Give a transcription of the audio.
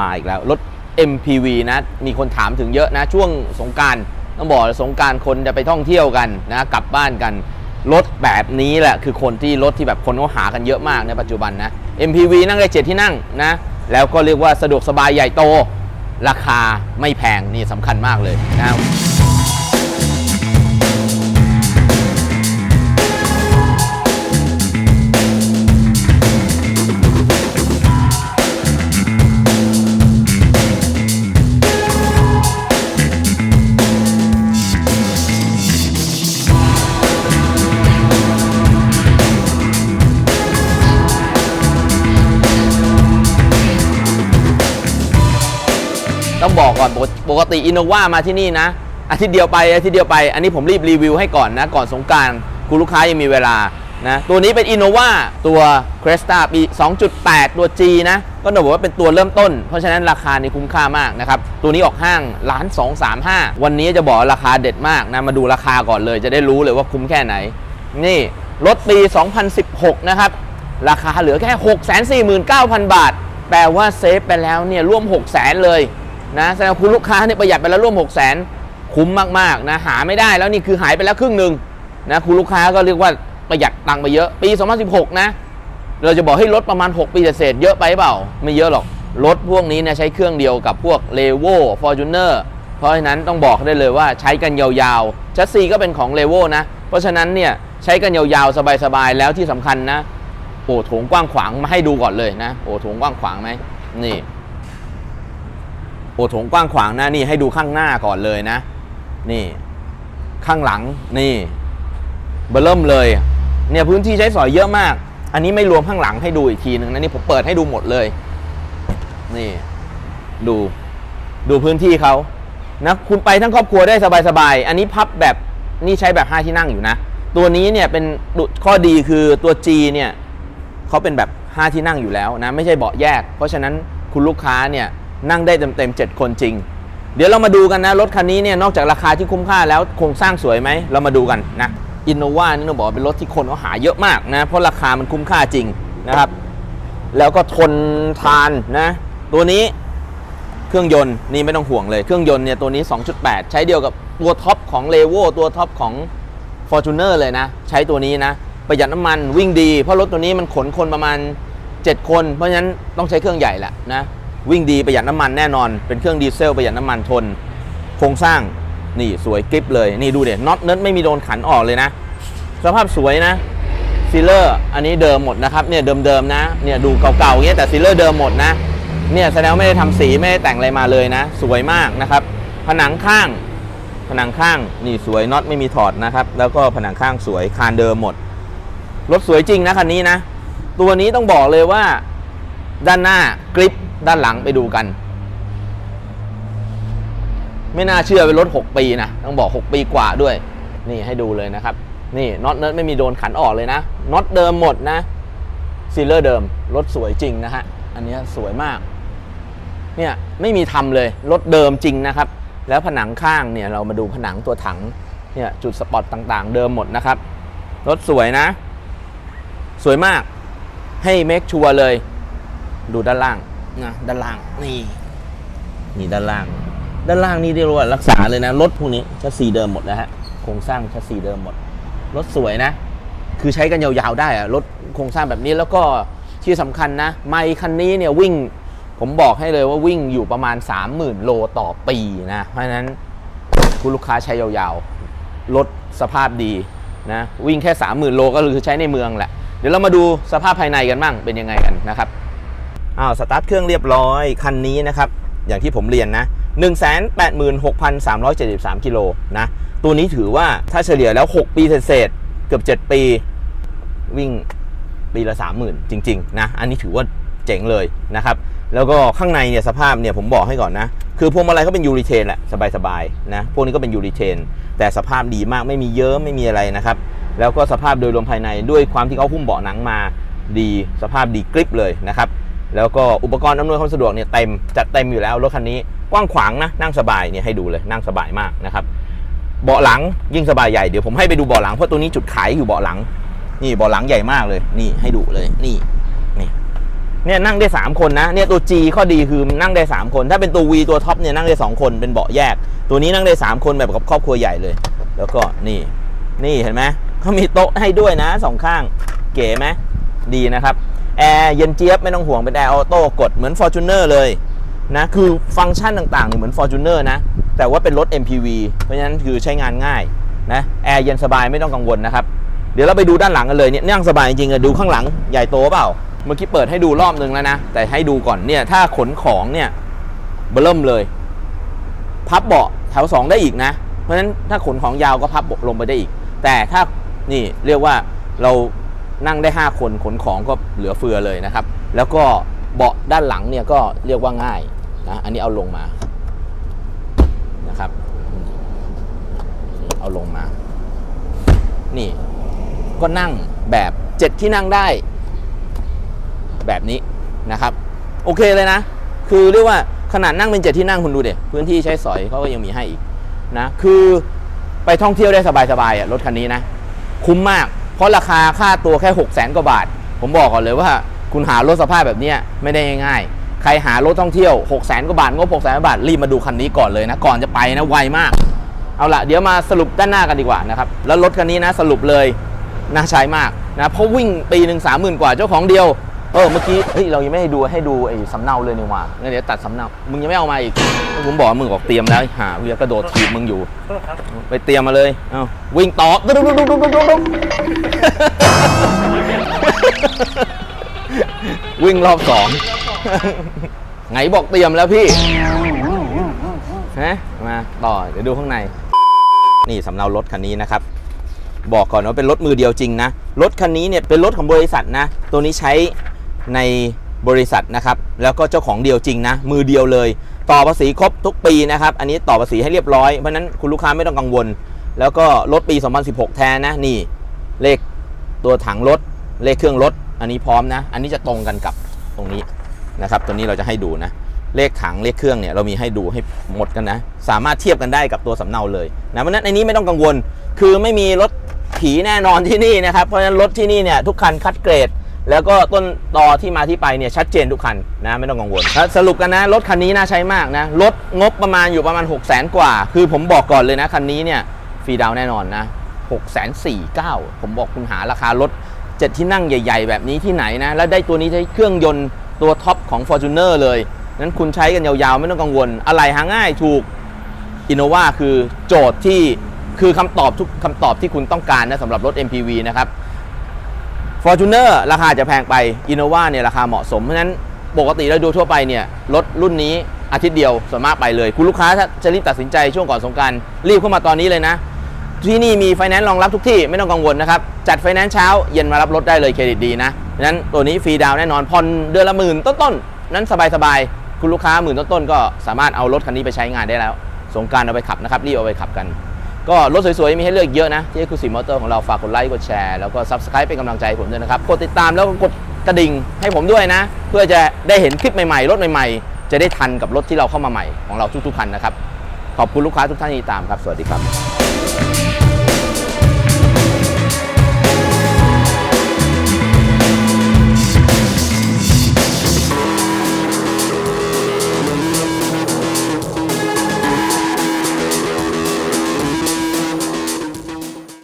มาอีกแล้ว รถ MPV นะ มีคนถามถึงเยอะนะ ช่วงสงการต้องบอกสงการคนจะไปท่องเที่ยวกันนะ กลับบ้านกัน รถแบบนี้แหละ คือคนที่รถที่แบบคนเขาหากันเยอะมากในปัจจุบันนะ MPV นั่งได้เจ็ดที่นั่งนะ แล้วก็เรียกว่าสะดวกสบายใหญ่โต ราคาไม่แพงนี่สำคัญมากเลยนะ บอกก่อนปกติอินโนวามาที่นี่นะอาทิตย์เดียวไปอาทิตย์เดียวไปอันนี้ผมรีบรีวิวให้ก่อนนะก่อนสงการคุณลูกค้ายังมีเวลานะตัวนี้เป็นอินโนวาตัว Cresta ปี 2.8 ตัว G นะก็ต้องบอกว่าเป็นตัวเริ่มต้น เพราะฉะนั้นราคานี่คุ้มค่ามากนะครับ ตัวนี้ออกห้างล้าน2 3 5 วันนี้จะบอกราคาเด็ดมากนะ มาดูราคาก่อนเลยจะได้รู้เลยว่าคุ้มแค่ไหน นี่ รถปี 2016 นะครับ ราคาเหลือแค่ 649,000 บาท แปลว่าเซฟไปแล้วเนี่ยร่วม 600,000เลย นะแสดงคุณลูกค้าเนี่ยประหยัดไปแล้วร่วม600,000คุ้มมากๆนะหาไม่ได้แล้วนี่คือหายไปแล้วครึ่งหนึ่งนะคุณลูกค้าก็เรียกว่าประหยัดตังค์ไปเยอะปี 2016 นะ เราจะบอกให้รถประมาณ 6 ปีเศษเยอะไปเปล่า ไม่เยอะหรอกรถพวกนี้เนี่ยใช้เครื่องเดียวกับพวก l e v o Fortuner เพราะฉะนั้นต้องบอกได้เลยว่าใช้กันยาวๆชัสซีก็เป็นของ l e v o นะ เพราะฉะนั้นเนี่ยใช้กันยาวๆสบายๆแล้วที่สำคัญนะโอ้โถงกว้างขวางมาให้ดูก่อนเลยนะโอ้โถงกว้างขวางไหมนี่ โอ้โถงกว้างขวางนะนี่ให้ดูข้างหน้าก่อนเลยนะ นี่ ข้างหลังนี่เบอร์เริ่มเลย เนี่ยพื้นที่ใช้สอยเยอะมาก อันนี้ไม่รวมข้างหลังให้ดูอีกทีหนึ่งนะนี่ผมเปิดให้ดูหมดเลย นี่ ดูดูพื้นที่เขานะคุณไปทั้งครอบครัวได้สบายๆ อันนี้พับแบบนี่ใช้แบบ 5 ที่นั่งอยู่นะ ตัวนี้เนี่ยเป็นข้อดีคือตัว G เนี่ยเขาเป็นแบบ 5 ที่นั่งอยู่แล้วนะ ไม่ใช่เบาะแยก เพราะฉะนั้นคุณลูกค้าเนี่ย นั่งได้เต็มๆ7คนจริง เดี๋ยวเรามาดูกันนะ รถคันนี้เนี่ยนอกจากราคาที่คุ้มค่าแล้วโครงสร้างสวยไหม เรามาดูกันนะอินโนวานี่ต้องบอกเป็นรถที่คนเขาหาเยอะมากนะ เพราะราคามันคุ้มค่าจริงนะครับ แล้วก็ทนทานนะ ตัวนี้เครื่องยนต์นี่ไม่ต้องห่วงเลย เครื่องยนต์เนี่ยตัวนี้ 2.8 ใช้เดียวกับตัวท็อปของ l e v o ตัวท็อปของ Fortuner เลยนะ ใช้ตัวนี้นะ ประหยัดน้ำมันวิ่งดี เพราะรถตัวนี้มันขนคนประมาณ 7 คน เพราะฉะนั้นต้องใช้เครื่องใหญ่แหละนะ วิ่งดีประหยัดน้ำมันแน่นอน เป็นเครื่องดีเซลประหยัดน้ำมันทน โครงสร้างนี่สวยกริปเลย นี่ดูเด็น็อตเนิร์ดไม่มีโดนขันออกเลยนะ สภาพสวยนะซีเลอร์อันนี้เดิมหมดนะครับเนี่ยเดิมๆนะเนี่ยดูเก่าๆอย่าเงี้ยแต่ซีเลอร์เดิมหมดนะเนี่ยแสดงว่าไม่ได้ทำสีไม่ได้แต่งอะไรมาเลยนะ สวยมากนะครับ ผนังข้าง ผนังข้างนี่สวยน็อตไม่มีถอดนะครับ แล้วก็ผนังข้างสวยคานเดิมหมดรถสวยจริงนะคันนี้นะ ตัวนี้ต้องบอกเลยว่า ด้านหน้ากริป ด้านหลังไปดูกัน ไม่น่าเชื่อเป็นรถ 6 ปีนะต้องบอก 6 ปีกว่าด้วย นี่ให้ดูเลยนะครับ นี่น็อตเนิร์ดไม่มีโดนขันออกเลยนะน็อตเดิมหมดนะซีเลอร์เดิมรถสวยจริงนะฮะอันนี้สวยมาก เนี่ยไม่มีทำเลยรถเดิมจริงนะครับ แล้วผนังข้างเนี่ยเรามาดูผนังตัวถังเนี่ยจุดสปอตต่างๆ เดิมหมดนะครับรถสวยนะ สวยมากให้เมคชัวร์เลย ดูด้านล่าง นะด้านล่างนี่นี่ด้านล่าง ด้านล่างนี่เรียกว่ารักษาเลยนะรถพวกนี้ชัสีเดิมหมดนะฮะโครงสร้างชัสีเดิมหมดรถสวยนะ คือใช้กันยาวๆได้อะรถโครงสร้างแบบนี้แล้วก็ที่สำคัญนะ ไมค์คันนี้เนี่ยวิ่ง ผมบอกให้เลยว่าวิ่งอยู่ประมาณ 30,000 โลต่อปีนะ เพราะฉะนั้นคุณลูกค้าใช้ยาวๆรถสภาพดีนะวิ่งแค่ 30,000 โลก็คือใช้ในเมืองแหละ เดี๋ยวเรามาดูสภาพภายในกันบ้างเป็นยังไงกันนะครับ อ้าวสตาร์ทเครื่องเรียบร้อยคันนี้นะครับ อย่างที่ผมเรียนนะ 186,373 กิโลนะ ตัวนี้ถือว่าถ้าเฉลี่ยแล้ว 6 ปีเศษเกือบ 7 ปี วิ่งปีละ 30,000 จริง ๆ นะ อันนี้ถือว่าเจ๋งเลยนะครับ แล้วก็ข้างในเนี่ยสภาพเนี่ยผมบอกให้ก่อนนะ คือพวงมาลัยเขาเป็นยูริเทนแหละสบายๆนะ พวกนี้ก็เป็นยูริเทน แต่สภาพดีมากไม่มีเยิ้มไม่มีอะไรนะครับแล้วก็สภาพโดยรวมภายในด้วยความที่เขาหุ้มเบาะหนังมาดีสภาพดีกริปเลยนะครับ แล้วก็อุปกรณ์อำนวยความสะดวกเนี่ยเต็มจัดเต็มอยู่แล้วรถคันนี้กว้างขวางนะนั่งสบายเนี่ยให้ดูเลยนั่งสบายมากนะครับเบาะหลังยิ่งสบายใหญ่เดี๋ยวผมให้ไปดูเบาะหลังเพราะตัวนี้จุดขายอยู่เบาะหลัง นี่เบาะหลังใหญ่มากเลยนี่ให้ดูเลยนี่นี่เนี่ยนั่งได้ 3 คนนะเนี่ยตัว G ข้อดีคือนั่งได้ 3 คน ถ้าเป็นตัว V ตัวท็อปเนี่ยนั่งได้ 2 คนเป็นเบาะแยก ตัวนี้นั่งได้ 3 คนแบบกับครอบครัวใหญ่เลย แล้วก็นี่นี่เห็นไหมเขามีโต๊ะให้ด้วยนะสองข้าง เก๋ไหมดีนะครับ แอร์เย็นเจี๊ยบไม่ต้องห่วงเป็นแอร์ออโต้กดเหมือน Fortuner เลยนะคือฟังก์ชันต่างๆเนี่ยเหมือน Fortuner นะ แต่ว่าเป็นรถ MPV เพราะฉะนั้นคือใช้งานง่ายนะแอร์เย็นสบายไม่ต้องกังวลนะครับ เดี๋ยวเราไปดูด้านหลังกันเลยเนี่ยนั่งสบายจริงๆอะดูข้างหลังใหญ่โตเปล่า เมื่อกี้เปิดให้ดูรอบนึงแล้วนะ แต่ให้ดูก่อนเนี่ยถ้าขนของเนี่ยเบิ่มเลย พับเบาะแถว 2 ได้อีกนะ เพราะฉะนั้นถ้าขนของยาวก็พับเบาะลงไปได้อีก แต่ถ้านี่เรียกว่าเรา นั่งได้ 5 คนขนของก็เหลือเฟือเลยนะครับ แล้วก็เบาะด้านหลังเนี่ยก็เรียกว่าง่ายนะอันนี้เอาลงมานะครับ เอาลงมา นี่ก็นั่งแบบเจ็ดที่นั่งได้ แบบนี้นะครับ โอเคเลยนะ คือเรียกว่าขนาดนั่งเป็นเจ็ดที่นั่งคุณดูเด็พื้นที่ใช้สอยเขาก็ยังมีให้อีกนะคือไปท่องเที่ยวได้สบายๆอะรถคันนี้นะ คุ้มมาก เพราะราคาค่าตัวแค่6 0แสนกว่าบาท ผมบอกก่อนเลยว่า คุณหารถสภาพแบบนี้ไม่ได้ง่ายๆ ใครหารถท่องเที่ยว6 0แสนกว่าบาทงบ6 0แสนบาทรีบมาดูคันนี้ก่อนเลยนะ ก่อนจะไปนะไวมาก เอาละเดี๋ยวมาสรุปด้านหน้ากันดีกว่านะครับ แล้วรถคันนี้นะสรุปเลยน่าใช้มากนะเพราะวิ่งปีหนึ่งสามหมื่นกว่าเจ้าของเดียวเออเมื่อกี้เฮ้ยเรายังไม่ให้ดูให้ดูไอ้สำเนาเลยนี่ว่างั้นเดี๋ยวตัดสำเนา มึงยังไม่เอามาอีกผมบอกมึงบอกเตรียมแล้วหาเวียกระโดดถีบมึงอยู่ไปเตรียมมาเลย เอาวิ่งต่อดุ๊กดุ๊ดุ๊กดุ๊ดุ๊กดุ๊ดุ๊ก วิ่งรอบสองไงบอกเตรียมแล้วพี่ฮะมาต่อเดี๋ยวดูข้างใน นี่สำเนารถคันนี้นะครับ บอกก่อนว่าเป็นรถมือเดียวจริงนะ รถคันนี้เนี่ยเป็นรถของบริษัทนะ ตัวนี้ใช้ในบริษัทนะครับ แล้วก็เจ้าของเดียวจริงนะ มือเดียวเลย ต่อภาษีครบทุกปีนะครับ อันนี้ต่อภาษีให้เรียบร้อย เพราะนั้นคุณลูกค้าไม่ต้องกังวล แล้วก็รถปี 2016 แท้นะ นี่ เลข ตัวถังรถเลขเครื่องรถอันนี้พร้อมนะ อันนี้จะตรงกันกับตรงนี้นะครับ ตัวนี้เราจะให้ดูนะ เลขถังเลขเครื่องเนี่ยเรามีให้ดูให้หมดกันนะ สามารถเทียบกันได้กับตัวสำเนาเลยนะเพราะนั้นในนี้ไม่ต้องกังวล คือไม่มีรถผีแน่นอนที่นี่นะครับ เพราะฉะนั้นรถที่นี่เนี่ยทุกคันคัดเกรด แล้วก็ต้นตอที่มาที่ไปเนี่ยชัดเจนทุกคันนะไม่ต้องกังวลแล้วสรุปกันนะรถคันนี้น่าใช้มากนะรถงบประมาณอยู่ประมาณ 6 0 0 0 0 0กว่า คือผมบอกก่อนเลยนะคันนี้เนี่ยฟรีดาวแน่นอนนะ 6 4 9 0 0ผมบอกคุณหาราคารถเจ็ดที่นั่งใหญ่ ๆ แบบนี้ที่ไหนนะ แล้วได้ตัวนี้ใช้เครื่องยนต์ตัวท็อปของ Fortuner เลยนั้นคุณใช้กันยาวๆ ไม่ต้องกังวล อะไรหาง่ายถูก Innova คือโจทย์ที่คือคำตอบทุกคำตอบที่คุณต้องการนะสำหรับรถ MPV นะครับ Fortuner ราคาจะแพงไป Innova เนี่ยราคาเหมาะสม เพราะฉะนั้นปกติเราดูทั่วไปเนี่ยรถรุ่นนี้อาทิตย์เดียวส่วนมากไปเลย คุณลูกค้าจะรีบตัดสินใจช่วงก่อนสงกรารรีบเข้ามาตอนนี้เลยนะ ที่นี่มีไฟแนนซ์รองรับทุกที่ไม่ต้องกังวลนะครับ จัดไฟแนนซ์เช้าเย็นมารับรถได้เลยเครดิตดีนะดังนั้นตัวนี้ฟรีดาวแน่นอนผ่อนเดือนละหมื่นต้นๆนั้นสบายๆคุณลูกค้าหมื่นต้นๆก็สามารถเอารถคันนี้ไปใช้งานได้แล้ว สงการเอาไปขับนะครับรีบเอาไปขับกัน ก็รถสวยๆ มีให้เลือกเยอะนะ ที่ Exclusive Motor ของเราฝากกดไลค์กดแชร์แล้วก็ Subscribe เป็นกำลังใจผมด้วยนะครับกดติดตามแล้วก็กดกระดิ่งให้ผมด้วยนะ เพื่อจะได้เห็นคลิปใหม่ๆรถใหม่ๆ จะได้ทันกับรถที่เราเข้ามาใหม่ของเราทุกๆคันนะครับขอบคุณลูกค้าทุกท่านที่ตามครับสวัสดีครับ